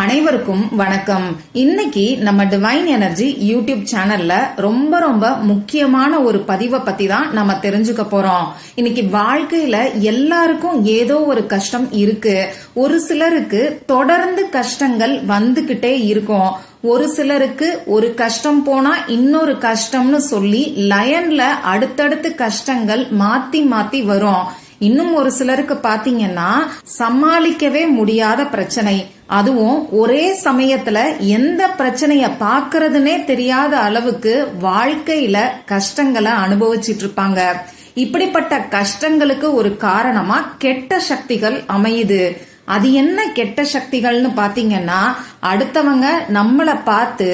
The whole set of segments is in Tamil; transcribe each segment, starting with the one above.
அனைவருக்கும் வணக்கம். இன்னைக்கு நம்ம டிவைன் எனர்ஜி யூடியூப் சேனல்ல ரொம்ப ரொம்ப முக்கியமான ஒரு பதிவை பத்தி தான் நம்ம தெரிஞ்சுக்க போறோம். இன்னைக்கு வாழ்க்கையில எல்லாருக்கும் ஏதோ ஒரு கஷ்டம் இருக்கு. ஒரு சிலருக்கு தொடர்ந்து கஷ்டங்கள் வந்துகிட்டே இருக்கும். ஒரு சிலருக்கு ஒரு கஷ்டம் போனா இன்னொரு கஷ்டம்னு சொல்லி லயன்ல அடுத்தடுத்து கஷ்டங்கள் மாத்தி மாத்தி வரும். இன்னும் ஒரு சிலருக்கு பாத்தீங்கன்னா சமாளிக்கவே முடியாத பிரச்சனை. அதுவும் ஒரே சமயத்துல எந்த பிரச்சனைய பாக்குறதுனே தெரியாத அளவுக்கு வாழ்க்கையில கஷ்டங்களை அனுபவிச்சிட்டு இருப்பாங்க இப்படிப்பட்ட கஷ்டங்களுக்கு ஒரு காரணமா கெட்ட சக்திகள் அமையுது. அது என்ன கெட்ட சக்திகள்னு பாத்தீங்கன்னா அடுத்தவங்க நம்மள பார்த்து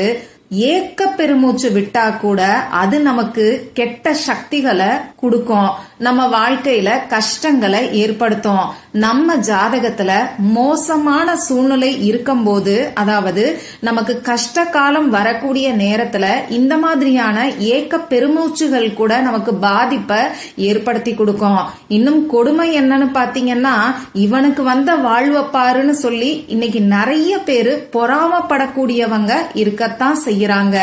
ஏக்க பெருமூச்சு விட்டா கூட அது நமக்கு கெட்ட சக்திகளை கொடுக்கும். நம்ம வாழ்க்கையில கஷ்டங்களை ஏற்படுத்தும். நம்ம ஜாதகத்துல மோசமான சூழ்நிலை இருக்கும்போது அதாவது நமக்கு கஷ்ட காலம் வரக்கூடிய நேரத்துல இந்த மாதிரியான ஏக்க பெருமூச்சுகள் கூட நமக்கு பாதிப்பை ஏற்படுத்தி கொடுக்கும். இன்னும் கொடுமை என்னன்னு பாத்தீங்கன்னா இவனுக்கு வந்த வாழ்வை பாருன்னு சொல்லி இன்னைக்கு நிறைய பேரு பொறாமப்படக்கூடியவங்க இருக்கத்தான் செய்யறாங்க.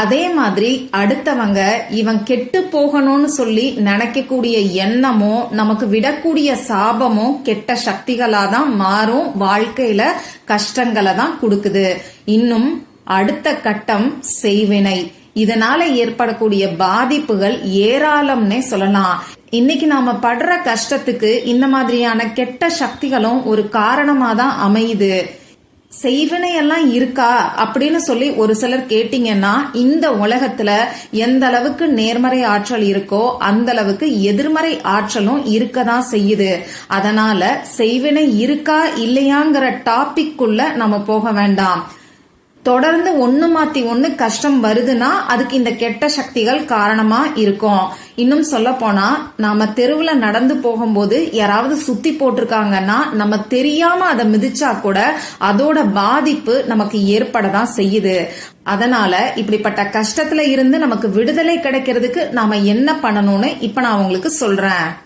அதே மாதிரி அடுத்தவங்க இவன் கெட்டு போகணும்னு சொல்லி நினைக்கக்கூடிய எண்ணமோ நமக்கு விடக்கூடிய சாபமோ கெட்ட சக்திகளா தான் மாறும். வாழ்க்கையில கஷ்டங்களை தான் கொடுக்குது. இன்னும் அடுத்த கட்டம் செய்வினை. இதனால ஏற்படக்கூடிய பாதிப்புகள் ஏராளம்னே சொல்லலாம். இன்னைக்கு நாம படுற கஷ்டத்துக்கு இந்த மாதிரியான கெட்ட சக்திகளும் ஒரு காரணமா தான் அமையுது. செய்வினை எல்லாம் இருக்கா அப்படின்னு சொல்லி ஒரு சிலர் கேட்டீங்கன்னா இந்த உலகத்துல எந்த அளவுக்கு நேர்மறை ஆற்றல் இருக்கோ அந்த அளவுக்கு எதிர்மறை ஆற்றலும் இருக்கதான் செய்யுது. அதனால செய்வினை இருக்கா இல்லையாங்கிற டாபிக்குள்ள நம்ம போக வேண்டாம். தொடர்ந்து ஒன்று மாத்தி ஒன்று கஷ்டம் வருதுன்னா அதுக்கு இந்த கெட்ட சக்திகள் காரணமா இருக்கும். இன்னும் சொல்ல போனா நாம தெருவுல நடந்து போகும்போது யாராவது சுத்தி போட்டிருக்காங்கன்னா நம்ம தெரியாம அதை மிதிச்சா கூட அதோட பாதிப்பு நமக்கு ஏற்படதான் செய்யுது. அதனால இப்படிப்பட்ட கஷ்டத்துல இருந்து நமக்கு விடுதலை கிடைக்கிறதுக்கு நாம என்ன பண்ணணும்னு இப்ப நான் உங்களுக்கு சொல்றேன்.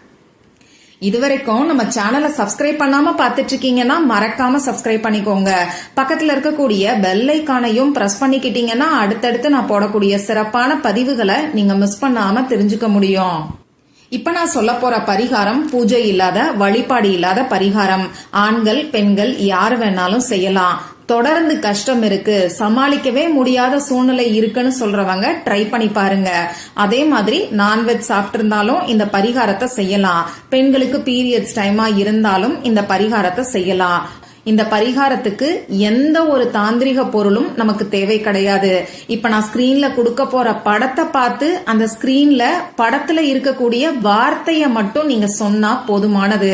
இதுவரைக்கும் நம்ம சேனலை சப்ஸ்கிரைப் பண்ணாம பார்த்துட்டு இருக்கீங்கன்னா மறக்காம சப்ஸ்கிரைப் பண்ணிக்கோங்க. பக்கத்துல இருக்கக்கூடிய பெல் ஐக்கானையும் பிரஸ் பண்ணிக்கிட்டீங்கன்னா அடுத்தடுத்து நான் போடக்கூடிய சிறப்பான பதிவுகளை நீங்க மிஸ் பண்ணாம தெரிஞ்சுக்க முடியும். இப்ப நான் சொல்ல போற பரிகாரம் பூஜை இல்லாத வழிபாடு இல்லாத பரிகாரம். ஆண்கள் பெண்கள் யார் வேணாலும் செய்யலாம். தொடர்ந்து கஷ்டம் இருக்கு. சமாளிக்கவே முடியாத சூழ்நிலை இருக்குன்னு சொல்றவங்க ட்ரை பண்ணி பாருங்க. அதே மாதிரி நான்வெஜ் சாப்பிட்டிருந்தாலும் இந்த பரிகாரத்தை செய்யலாம். பெண்களுக்கு பீரியட்ஸ் டைமா இருந்தாலும் இந்த பரிகாரத்தை செய்யலாம். இந்த பரிகாரத்துக்கு எந்த ஒரு தாந்திரிக பொருளும் நமக்கு தேவை கிடையாது. இப்ப நான் ஸ்கிரீன்ல கொடுக்க போற படத்தை பார்த்து அந்த ஸ்கிரீன்ல படத்துல இருக்கக்கூடிய வார்த்தையை மட்டும் நீங்க சொன்னா போதுமானது.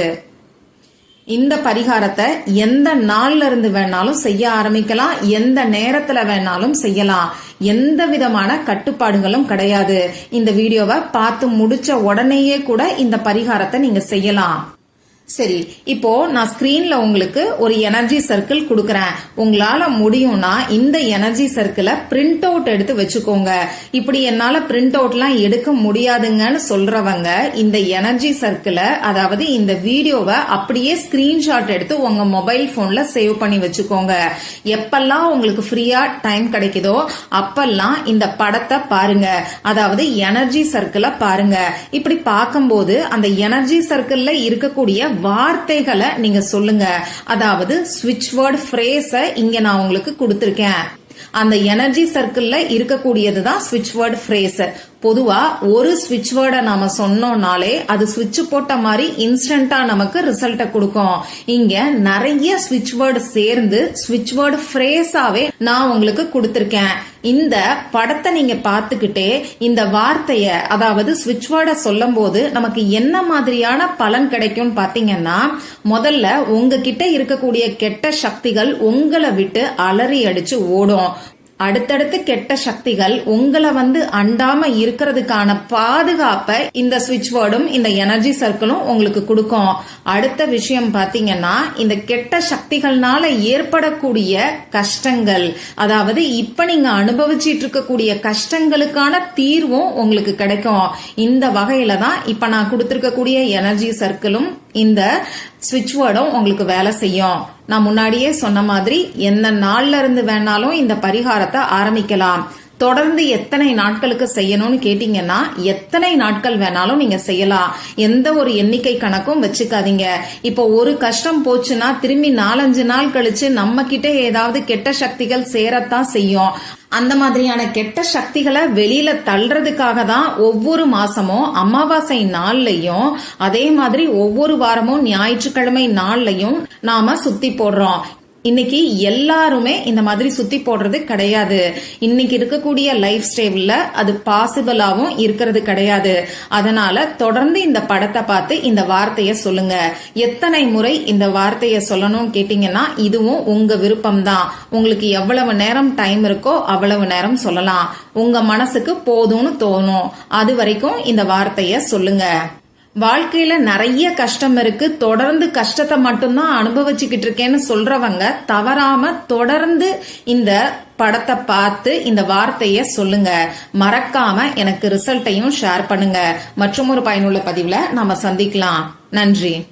இந்த பரிகாரத்தை எந்த நாள்ல இருந்து வேணாலும் செய்ய ஆரம்பிக்கலாம் எந்த நேரத்துல வேணாலும் செய்யலாம். எந்த விதமான கட்டுப்பாடுகளும் கிடையாது. இந்த வீடியோவை பார்த்து முடிச்ச உடனேயே கூட இந்த பரிகாரத்தை நீங்க செய்யலாம். சரி இப்போ நான் ஸ்கிரீன்ல உங்களுக்கு ஒரு எனர்ஜி சர்க்கிள் கொடுக்குறேன். உங்களால முடியும்னா இந்த எனர்ஜி சர்க்கிளை பிரிண்ட் அவுட் எடுத்து வச்சுக்கோங்க. இப்படி என்னால பிரிண்ட் அவுட்லாம் எடுக்க முடியாதுங்கன்னு சொல்றவங்க இந்த எனர்ஜி சர்க்கிளை அதாவது இந்த வீடியோவை அப்படியே ஸ்கிரீன்ஷாட் எடுத்து உங்க மொபைல் போன்ல சேவ் பண்ணி வச்சுக்கோங்க. எப்பெல்லாம் உங்களுக்கு ஃப்ரீயா டைம் கிடைக்குதோ அப்பெல்லாம் இந்த படத்தை பாருங்க. அதாவது எனர்ஜி சர்க்கிளை பாருங்க. இப்படி பார்க்கும்போது அந்த எனர்ஜி சர்க்கிள்ல இருக்கக்கூடிய வார்த்தைகளை நீங்க சொல்லுங்க. அதாவது சுவிட்ச் வேர்டு ஃப்ரேஸ இங்க நான் உங்களுக்கு கொடுத்துருக்கேன். அந்த எனர்ஜி சர்க்கிள்ல இருக்கக்கூடியது தான் சுவிட்ச் வேர்டு ஃப்ரேஸ் பொதுவா ஒரு ஸ்விட்ச் வேர்டை நாம சொன்னோம்னாலே அது ஸ்விட்ச் போட்ட மாதிரி இன்ஸ்டன்டா நமக்கு ரிசல்ட்டை கொடுக்கும். இங்க நிறைய ஸ்விட்ச் வேர்டு சேர்ந்து ஸ்விட்ச் வேர்டு ஃப்ரேஸாவே நான் உங்களுக்கு கொடுத்திருக்கேன். இந்த படத்தை நீங்க பார்த்துக்கிட்டே இந்த வார்த்தைய அதாவது ஸ்விட்ச் வேர்டை சொல்லும் போது நமக்கு என்ன மாதிரியான பலன் கிடைக்கும் பாத்தீங்கன்னா முதல்ல உங்ககிட்ட இருக்கக்கூடிய கெட்ட சக்திகள் உங்களை விட்டு அலறி அடிச்சு ஓடும். அடுத்தடுத்து கெட்ட சக்திகள் உங்களை வந்து அண்டாம இருக்கிறதுக்கான பாதுகாப்பை இந்த சுவிட்ச் வேர்டும் இந்த எனர்ஜி சர்க்கிளும் உங்களுக்கு கொடுக்கும். அடுத்த விஷயம் பாத்தீங்கன்னா இந்த கெட்ட சக்திகள்னால ஏற்படக்கூடிய கஷ்டங்கள். அதாவது இப்ப நீங்க அனுபவிச்சிட்டு இருக்கக்கூடிய கஷ்டங்களுக்கான தீர்வும் உங்களுக்கு கிடைக்கும். இந்த வகையில தான் இப்ப நான் கொடுத்திருக்கக்கூடிய எனர்ஜி சர்க்கிளும் இந்த சுவிட்ச் வேர்டும் உங்களுக்கு வேலை செய்யும். நான் முன்னாடியே சொன்ன மாதிரி எந்த நாள்ல இருந்து வேணாலும் இந்த பரிகாரத்தை ஆரம்பிக்கலாம். தொடர்ந்து எத்தனை நாட்களுக்கு செய்யணும்னு கேட்டீங்கன்னா எத்தனை நாட்கள் வேணாலும் நீங்க செய்யலாம். எந்த ஒரு எண்ணிக்கை கணக்கும் வச்சுக்காதீங்க. இப்போ ஒரு கஷ்டம் போச்சுன்னா திரும்பி நாலஞ்சு நாள் கழிச்சு நம்ம கிட்ட ஏதாவது கெட்ட சக்திகள் சேரத்தான் செய்யும். அந்த மாதிரியான கெட்ட சக்திகளை வெளியில தள்ளுறதுக்காக தான் ஒவ்வொரு மாசமும் அமாவாசை நாள்லயும் அதே மாதிரி ஒவ்வொரு வாரமும் ஞாயிற்றுக்கிழமை நாள்லயும் நாம சுத்தி போடுறோம். இன்னைக்கு எல்லாருமே இந்த மாதிரி சுத்தி போடுறது கிடையாது. இன்னைக்கு இருக்கக்கூடிய லைஃப் ஸ்டைல்ல அது பாசிபிளாவும் இருக்கிறது கிடையாது. அதனால தொடர்ந்து இந்த படத்தை பார்த்து இந்த வார்த்தைய சொல்லுங்க. எத்தனை முறை இந்த வார்த்தைய சொல்லணும் கேட்டீங்கன்னா இதுவும் உங்க விருப்பம் தான் உங்களுக்கு எவ்வளவு நேரம் டைம் இருக்கோ அவ்வளவு நேரம் சொல்லலாம். உங்க மனசுக்கு போதும்னு தோணும். அது வரைக்கும் இந்த வார்த்தைய சொல்லுங்க. வாழ்க்கையில நிறைய கஷ்டம் இருக்கு. தொடர்ந்து கஷ்டத்தை மட்டும்தான் அனுபவிச்சுக்கிட்டு இருக்கேன்னு சொல்றவங்க தவறாம தொடர்ந்து இந்த படத்தை பார்த்து இந்த வார்த்தைய சொல்லுங்க. மறக்காம எனக்கு ரிசல்ட்டையும் ஷேர் பண்ணுங்க. மற்றும் ஒரு பயனுள்ள பதிவுல நாம சந்திக்கலாம். நன்றி.